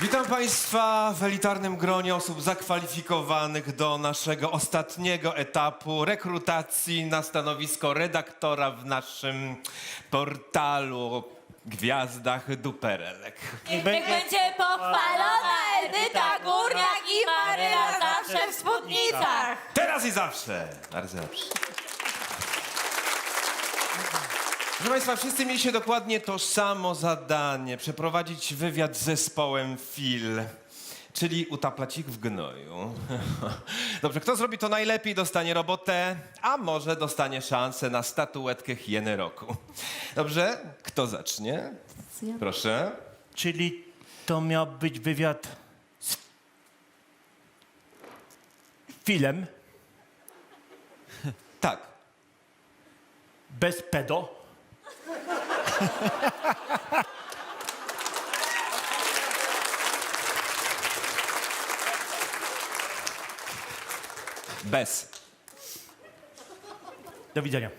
Witam Państwa w elitarnym gronie osób zakwalifikowanych do naszego ostatniego etapu rekrutacji na stanowisko redaktora w naszym portalu Gwiazdach Duperelek. Niech będzie pochwalona Edyta Górniak i Maryla zawsze w spódnicach. Teraz i zawsze! Bardzo dobrze. Proszę Państwa, wszyscy mieliście dokładnie to samo zadanie. Przeprowadzić wywiad z zespołem FIL, czyli utaplać ich w gnoju. Dobrze, kto zrobi to najlepiej, dostanie robotę, a może dostanie szansę na statuetkę hieny roku. Dobrze, kto zacznie? Proszę. Czyli to miał być wywiad z filem Tak. bez pedo. Bez. Do widzenia.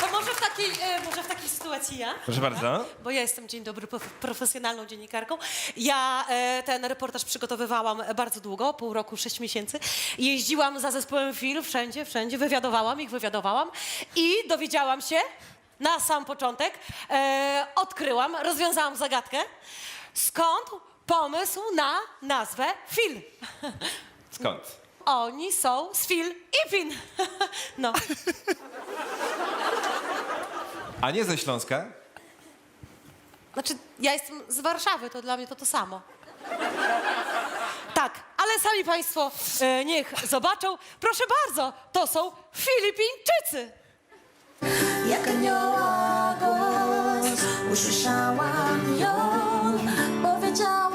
To może w takiej, e, może w takiej sytuacji ja? Proszę bardzo. Bo ja jestem, dzień dobry, prof- profesjonalną dziennikarką. Ja e, ten reportaż przygotowywałam bardzo długo, pół roku, sześć miesięcy. Jeździłam za zespołem film wszędzie, wszędzie, wywiadowałam ich, wywiadowałam i dowiedziałam się na sam początek, e, odkryłam, rozwiązałam zagadkę, skąd pomysł na nazwę film. Skąd? Oni są z Phil i Fin. No. A nie ze Śląska? Znaczy, ja jestem z Warszawy, to dla mnie to to samo. Tak, ale sami Państwo e, niech zobaczą. Proszę bardzo, to są Filipińczycy. Jak anioła głos Usłyszałam ją Powiedziała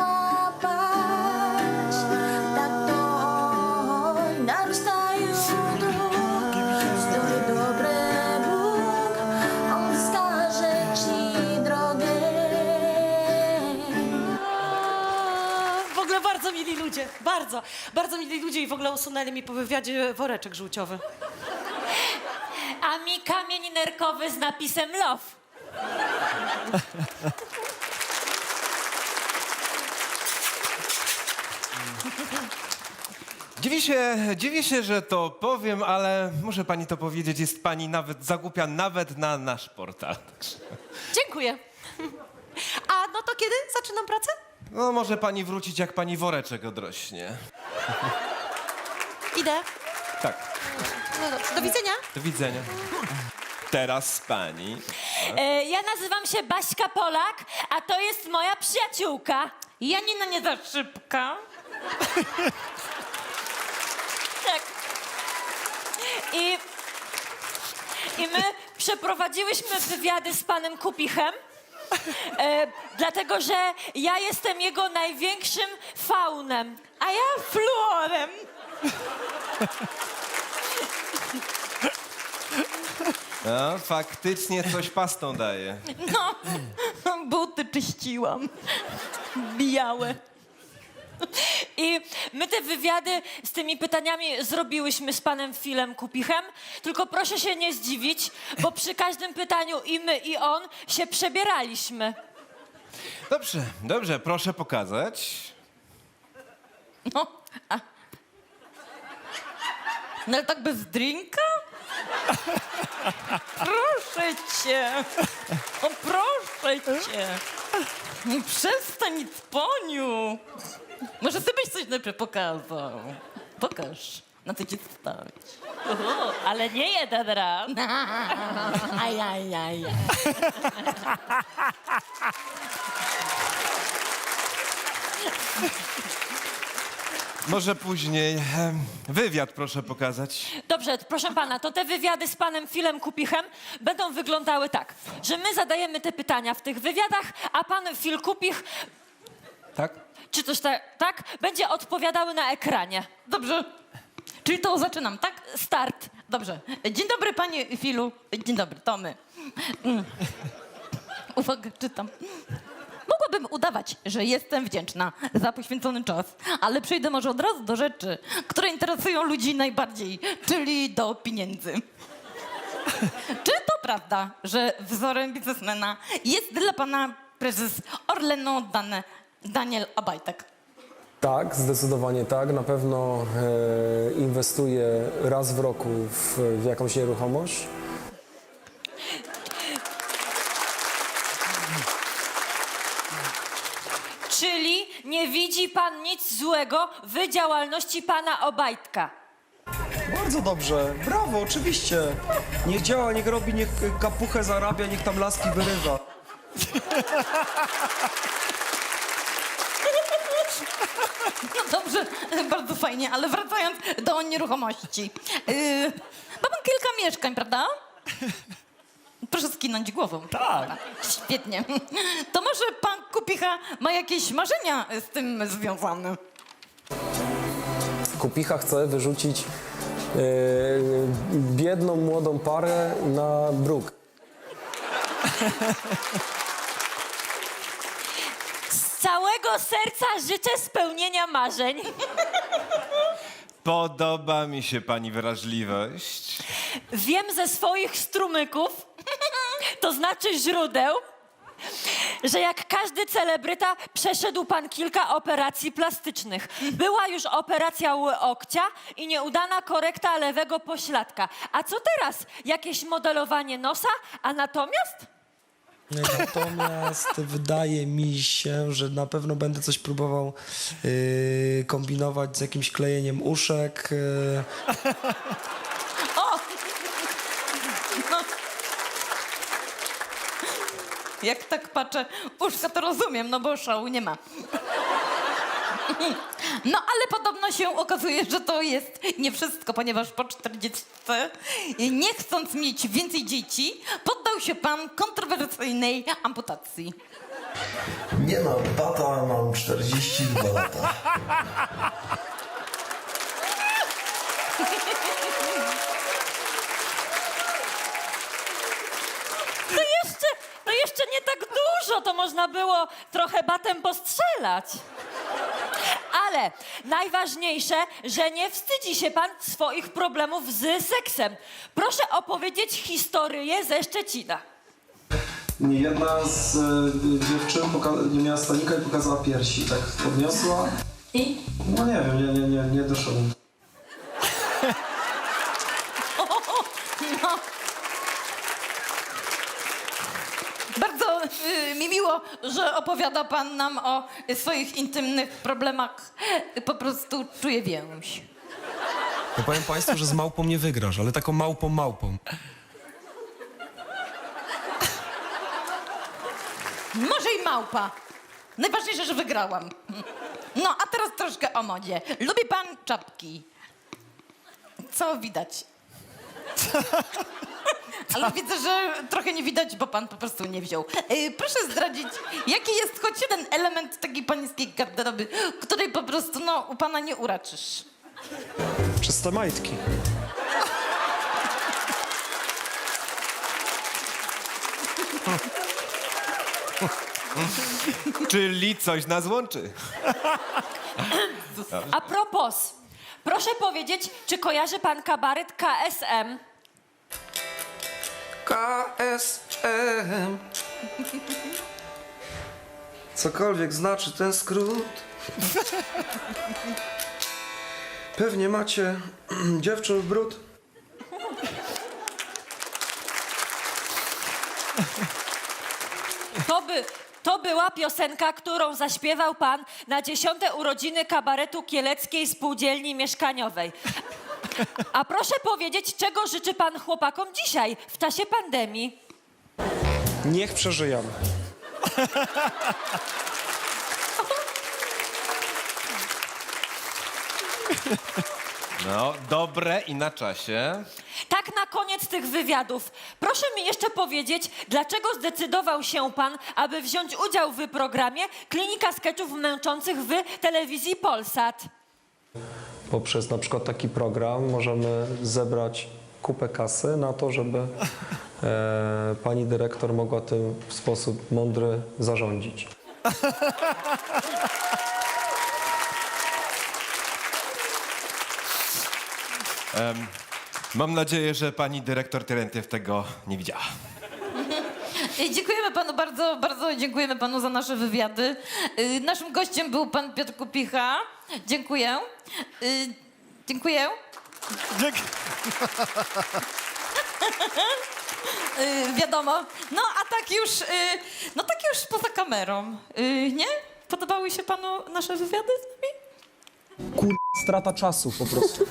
ogóle bardzo mili ludzie, bardzo. Bardzo mili ludzie i w ogóle usunęli mi po wywiadzie woreczek żółciowy. A mi kamień nerkowy z napisem love. Dziwię się, dziwię się, że to powiem, ale muszę pani to powiedzieć, jest pani nawet zagłupia nawet na nasz portal. Dziękuję. A no to kiedy zaczynam pracę? No może pani wrócić, jak pani woreczek odrośnie. Idę. Tak, No dobrze, do widzenia. do widzenia. Teraz pani. E, ja nazywam się Baśka Polak, a to jest moja przyjaciółka. Janina nie za szybka. tak. I, I my przeprowadziłyśmy wywiady z panem Kupichem. E, dlatego, że ja jestem jego największym faunem, a ja fluorem. No, faktycznie coś pastą daje. No, buty czyściłam. Białe. I my te wywiady z tymi pytaniami zrobiłyśmy z panem Filem Kupichem, tylko proszę się nie zdziwić, bo przy każdym pytaniu i my, i on się przebieraliśmy. Dobrze, dobrze, proszę pokazać. No, a... No ale tak bez drinka? Proszę cię. O, proszę cię. No Przestań, Poniu. Może ty byś coś najpierw pokazał. Pokaż. Na co ci stawić. ale nie jeden raz. Aj, aj, aj, aj. Może później. Em, Wywiad proszę pokazać. Dobrze, proszę pana, to te wywiady z panem Filem Kupichem będą wyglądały tak, że my zadajemy te pytania w tych wywiadach, a pan Fil Kupich, Tak? czy coś tak, tak, będzie odpowiadały na ekranie. Dobrze. Czyli to zaczynam, tak? Start. Dobrze. Dzień dobry, panie Filu. Dzień dobry, to my. Mm. Uwaga, czytam. Mogłabym udawać, że jestem wdzięczna za poświęcony czas, ale przejdę może od razu do rzeczy, które interesują ludzi najbardziej, czyli do pieniędzy. Czy to prawda, że wzorem biznesmena jest dla pana prezes Orlenu dane Daniel Obajtek? Tak, zdecydowanie tak. Na pewno e, inwestuję raz w roku w, w jakąś nieruchomość. Czyli nie widzi pan nic złego w działalności pana Obajtka. Bardzo dobrze, brawo, oczywiście. Niech działa, niech robi, niech kapuchę zarabia, niech tam laski wyrywa. No dobrze, bardzo fajnie, ale wracając do nieruchomości. Yy, ma pan kilka mieszkań, prawda? Proszę skinąć głową. Tak. Świetnie. To może pan Kupicha ma jakieś marzenia z tym związane? Kupicha chce wyrzucić e, biedną młodą parę na bruk. Z całego serca życzę spełnienia marzeń. Podoba mi się pani wrażliwość. Wiem ze swoich strumyków, to znaczy źródeł, że jak każdy celebryta przeszedł pan kilka operacji plastycznych. Była już operacja łokcia i nieudana korekta lewego pośladka. A co teraz? Jakieś modelowanie nosa? A natomiast? Natomiast wydaje mi się, że na pewno będę coś próbował yy, kombinować z jakimś klejeniem uszek. Yy. O! No. Jak tak patrzę, uszka to rozumiem, no bo szału nie ma. No ale podobno się okazuje, że to jest nie wszystko, ponieważ po 40, nie chcąc mieć więcej dzieci, poddał się pan kontrowersyjnej amputacji. Nie mam tata, mam 42 lata. To jeszcze, to jeszcze nie tak dużo, to można było trochę batem postrzelać. Ale najważniejsze, że nie wstydzi się pan swoich problemów z seksem. Proszę opowiedzieć historię ze Szczecina. Nie, jedna z e, dziewczyn poka- nie miała stanika i pokazała piersi. Tak podniosła. I? No nie wiem, nie, nie, nie, nie doszedłem. No. Bardzo y, mi miło, że opowiada pan nam o swoich intymnych problemach. Po prostu czuję więź. Ja powiem Państwu, że z małpą nie wygrasz, ale taką małpą małpą. Może i małpa. Najważniejsze, że wygrałam. No, a teraz troszkę o modzie. Lubi pan czapki. Co widać? Ale widzę, że trochę nie widać, bo pan po prostu nie wziął. Yy, proszę zdradzić, jaki jest choć jeden element takiej pańskiej garderoby, której po prostu, no, u pana nie uraczysz. Przez te majtki. Czyli coś nas łączy. A propos, proszę powiedzieć, czy kojarzy pan kabaret KSM? KSM. Cokolwiek znaczy ten skrót. Pewnie macie dziewczyn w brud. To, by, to była piosenka, którą zaśpiewał pan na dziesiąte urodziny kabaretu Kieleckiej Spółdzielni Mieszkaniowej. A proszę powiedzieć, czego życzy pan chłopakom dzisiaj, w czasie pandemii? Niech przeżyjemy. No, dobre i na czasie. Tak na koniec tych wywiadów, proszę mi jeszcze powiedzieć, dlaczego zdecydował się pan, aby wziąć udział w programie Klinika Sketchów Męczących w telewizji Polsat? Poprzez na przykład taki program możemy zebrać kupę kasy na to, żeby e, pani dyrektor mogła tym w sposób mądry zarządzić. Mam nadzieję, że pani dyrektor Terentiew tego nie widziała. Dziękujemy panu bardzo, bardzo dziękujemy panu za nasze wywiady. Y, Naszym gościem był pan Piotr Kupicha. Dziękuję. Y, Dziękuję. Y, Wiadomo. No a tak już, no tak już poza kamerą. Nie? Podobały się panu nasze wywiady z nami? Kur... strata czasu po prostu.